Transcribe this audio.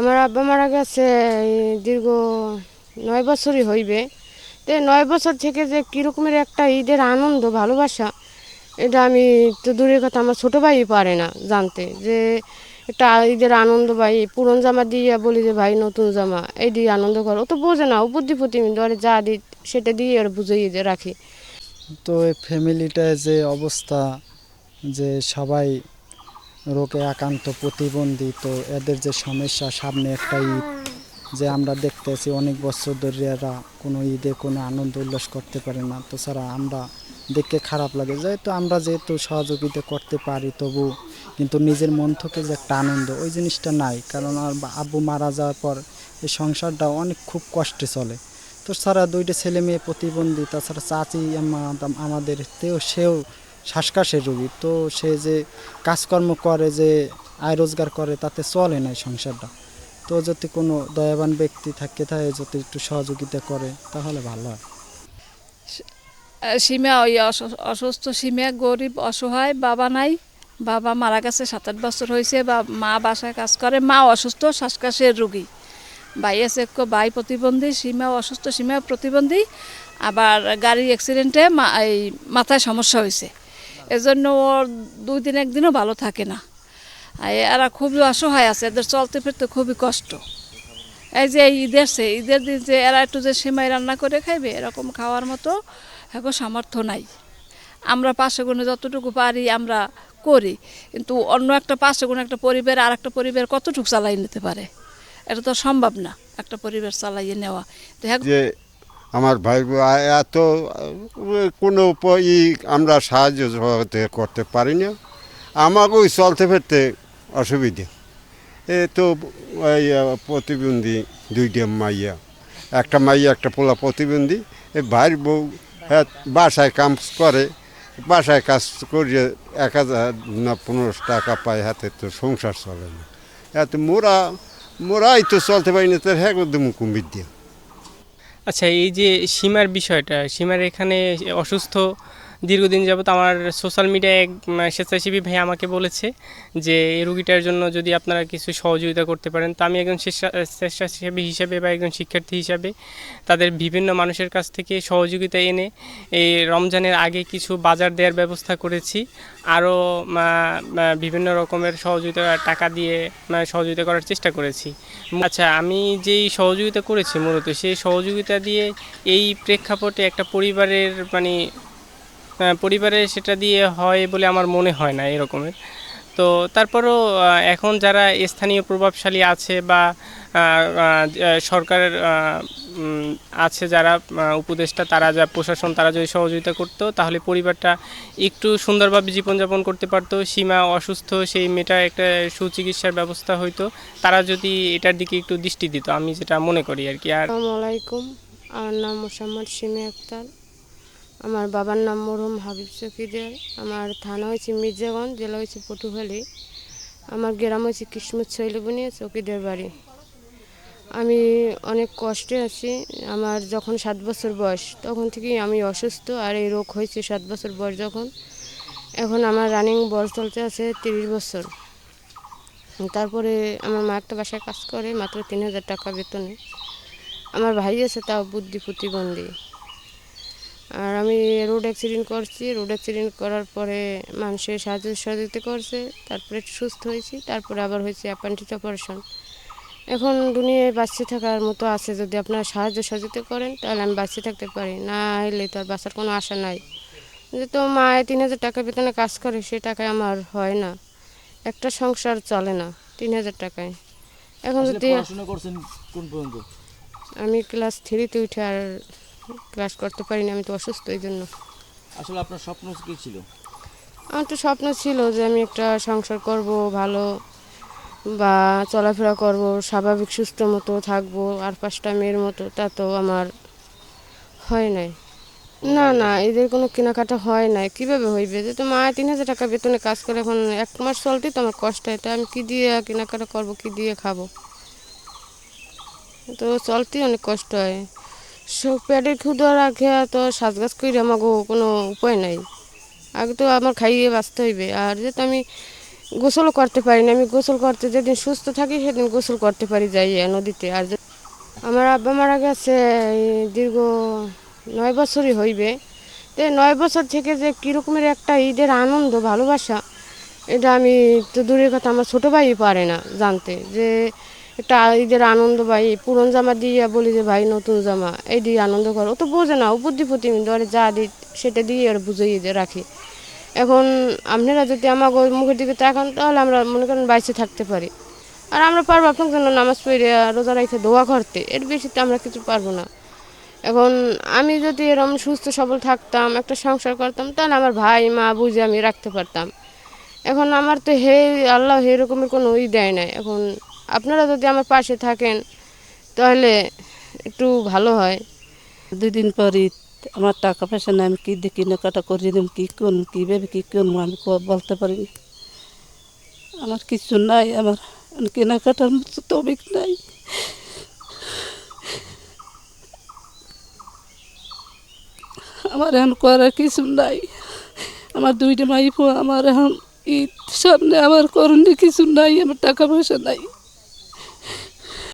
আমার আব্বা মারা গেছে দীর্ঘ নয় বছরই হইবে। তো নয় বছর থেকে যে কীরকমের একটা ঈদের আনন্দ, ভালোবাসা, এটা আমি তো দূরের কথা, আমার ছোটো ভাই পারে না জানতে। যে একটা ঈদের আনন্দ ভাই পুরন জামা দিয়ে বলি যে, ভাই, নতুন জামা এই দিয়ে আনন্দ করো। ও তো বোঝে না, ও বুদ্ধিপতি ধরে যা দিই সেটা দিয়ে আর বুঝিয়ে রাখি। তো এই ফ্যামিলিটায় যে অবস্থা, যে সবাই রোগে আক্রান্ত প্রতিবন্ধী তো এদের যে সমস্যা, সামনে একটা ঈদ যে আমরা দেখতেছি অনেক বছর ধরে এরা কোনো ঈদে কোনো আনন্দ উল্লাস করতে পারে না। তো ছাড়া আমরা দেখতে খারাপ লাগে। যেহেতু আমরা যেহেতু সহযোগিতা করতে পারি তবু কিন্তু নিজের মন থেকে যে একটা আনন্দ, ওই জিনিসটা নাই। কারণ আর আব্বু মারা যাওয়ার পর এই সংসারটা অনেক খুব কষ্টে চলে। তো ছাড়া দুইটা ছেলে মেয়ে প্রতিবন্ধী তাছাড়া চাচি আমা- আমাদের, তেও সেও শ্বাসকাশের রোগী। তো সে যে কাজকর্ম করে, যে আয় রোজগার করে, তাতে চলে না সংসারটা। তো যদি কোনো দয়াবান ব্যক্তি থাকে থাকে যদি একটু সহযোগিতা করে, তাহলে ভালো হয়। সীমা, ওই অসু- অসুস্থ সীমা, গরিব, অসহায়, বাবা নাই। বাবা মারা গেছে সাত আট বছর হয়েছে, বা মা বাসায় কাজ করে, মা অসুস্থ শ্বাসকাশের রুগী। ভাই আছে ভাই প্রতিবন্ধী, সীমা অসুস্থ, সীমা প্রতিবন্ধী। আবার গাড়ি অ্যাক্সিডেন্টে মা, এই মাথায় সমস্যা হয়েছে। এজন্য ওর দুই দিন, একদিনও ভালো থাকে না। এরা খুবই অসহায় আছে, এদের চলতে ফিরতে খুবই কষ্ট। এই যে ঈদের সে, ঈদের দিন যে এরা একটু যে সেমাই রান্না করে খাইবে, এরকম খাওয়ার মতো এখন সামর্থ্য নাই। আমরা পাশে গুণে যতটুকু পারি আমরা করি, কিন্তু অন্য একটা পাশে গুণে একটা পরিবার আর একটা পরিবার কতটুকু চালাই নিতে পারে? এটা তো সম্ভব না, একটা পরিবার চালাইয়ে নেওয়া। তো যে আমার ভাই এত কোনো ই আমরা সাহায্য করতে পারি না আমাকে ওই চলতে ফিরতে অসুবিধে। এ তো আহ, প্রতিবন্ধী দুইটা মাইয়া। একটা মাইয়া একটা পোলা প্রতিবন্ধী। এ ভাইয়ের বউ হ্যাঁ বাসায় কাম করে। বাসায় কাজ করিয়ে এক হাজার না পনেরোশো টাকা পায় হাতে তো সংসার চলে না। এত মোরা মোরাই তো চলতে পারি না তো হ্যাঁ একদম কুম্বির দিয়ে আচ্ছা এই যে সীমার বিষয়টা সীমার এখানে অসুস্থ দীর্ঘদিন যাবত আমার সোশ্যাল মিডিয়ায় এক স্বেচ্ছাসেবী ভাই আমাকে বলেছে যে, এই রুগীটার জন্য যদি আপনারা কিছু সহযোগিতা করতে পারেন, তো আমি একজন স্বেচ্ছা- স্বেচ্ছাসেবী হিসাবে বা একজন শিক্ষার্থী হিসাবে তাদের বিভিন্ন মানুষের কাছ থেকে সহযোগিতা এনে এই রমজানের আগে কিছু বাজার দেওয়ার ব্যবস্থা করেছি। আরও বিভিন্ন রকমের সহযোগিতা, টাকা দিয়ে সহযোগিতা করার চেষ্টা করেছি। আচ্ছা আমি যেই সহযোগিতা করেছি মূলত, সেই সহযোগিতা দিয়ে এই প্রেক্ষাপটে একটা পরিবারের মানে পরিবারে সেটা দিয়ে হয় বলে আমার মনে হয় না এরকমের। তো তারপরও এখন যারা স্থানীয় প্রভাবশালী আছে বা সরকারের আছে যারা উপদেষ্টা, তারা যা প্রশাসন, তারা যদি সহযোগিতা করতো, তাহলে পরিবারটা একটু সুন্দরভাবে জীবনযাপন করতে পারতো। সীমা অসুস্থ, সেই মেয়েটার একটা সুচিকিৎসার ব্যবস্থা হইতো। তারা যদি এটার দিকে একটু দৃষ্টি দিত, আমি যেটা মনে করি আর কি। আর আমার নাম মোসাম্মদ সিমি আক্তার। আমার বাবার নাম মরহুম হাবিব চকিদার আমার থানা হয়েছে মির্জাগঞ্জ, জেলা হয়েছে পটুখালী আমার গ্রাম হয়েছে কিসমত শৈলবনিয়া চকিদের বাড়ি। আমি অনেক কষ্টে আছি, আমার যখন সাত বছর বয়স, তখন থেকেই আমি অসুস্থ আর এই রোগ হয়েছে সাত বছর বয়স যখন। এখন আমার রানিং বয়স চলতে আছে তিরিশ বছর। তারপরে আমার মা একটা বাসায় কাজ করে, মাত্র তিন হাজার টাকা বেতনে। আমার ভাই আছে, তাও বুদ্ধি প্রতিবন্ধী। আর আমি রোড অ্যাক্সিডেন্ট করছি। রোড অ্যাক্সিডেন্ট করার পরে মানুষের সাহায্য সহযোগিতা করছে। তারপরে সুস্থ হয়েছি। তারপরে আবার হয়েছে অ্যাপেন্ডিস অপারেশন এখন দুনিয়ায় বাঁচতে থাকার মতো আছে। যদি আপনারা সাহায্য সহযোগিতা করেন তাহলে আমি বাঁচতে থাকতে পারি। না হলে তো আর বাঁচার কোনো আশা নাই। যেহেতু মায়ে তিন হাজার টাকা বেতনে কাজ করে সে টাকায় আমার হয় না। একটা সংসার চলে না তিন হাজার টাকায়। এখন যদি আমি ক্লাস থ্রিতে উঠে আর ক্লাস করতে পারিনি আমি তো অসুস্থ এই জন্য। আসলে আপনার স্বপ্ন কি ছিল? আমার তো স্বপ্ন ছিল যে আমি একটা সংসার করব ভালো বা চলাফেরা করব স্বাভাবিক সুস্থ মতো থাকব আর পাঁচটা মেয়ের মতো তা তো আমার হয় নাই। না না এদের কোনো কেনাকাটা হয় নাই। কীভাবে হইবে? যে তো মা তিন হাজার টাকা বেতনে কাজ করে এখন এক মাস চলতেই তো আমার কষ্ট হয় তা আমি কী দিয়ে কেনাকাটা করব কী দিয়ে খাব? তো চলতেই অনেক কষ্ট হয়। সব পেটের ক্ষুদা রাখে তো সাজগাছ করে আমাকে কোনো উপায় নাই। আগে তো আমার খাইয়ে বাঁচতে হইবে। আর যেহেতু আমি গোসলও করতে পারি না, আমি গোসল করতে যেদিন সুস্থ থাকি সেদিন গোসল করতে পারি যাই নদীতে। আর আমার আব্বা মারা গেছে দীর্ঘ নয় বছরই হইবে। তো নয় বছর থেকে যে কীরকমের একটা ঈদের আনন্দ, ভালোবাসা, এটা আমি তো দূরের কথা, আমার ছোটো ভাই পারে না জানতে। যে একটা ঈদের আনন্দ, ভাই পুরন জামা দিয়ে বলি যে, ভাই, নতুন জামা, এই দিয়ে আনন্দ করো। ও তো বোঝে না ও বুদ্ধিপতি ধরে যা দিই, সেটা দিয়ে বুঝিয়ে দিয়ে রাখি। এখন আপনারা যদি আমাকে মুখের দিকে তাকান, তাহলে আমরা মনে করেন বাইসে থাকতে পারি। আর আমরা পারব আপনার জন্য নামাজ পড়ে, রোজা রেখে দোয়া করতে, এর বেশি তো আমরা কিছু পারব না। এখন আমি যদি এরকম সুস্থ, সবল থাকতাম, একটা সংসার করতাম, তাহলে আমার ভাই, মা, বুঝে আমি রাখতে পারতাম। এখন আমার তো হে, আল্লাহ হে রকমের কোনো ই দেয় নাই। এখন আপনারা যদি আমার পাশে থাকেন, তাহলে একটু ভালো হয়। দুই দিন পরই আমার টাকা পয়সা নাই, আমি কী দিয়ে কেনাকাটা করে দিম কী করুন কীভাবে কী করব, আমি বলতে পারি আমার কিছু নাই, আমার কেনাকাটার মতো তবিক নাই। আমার এখন করার কিছু নাই। আমার দুইটা মাইফো আমার এখন ঈদ সামনে, আমার করণীয় কিছু নাই, আমার টাকা পয়সা নাই।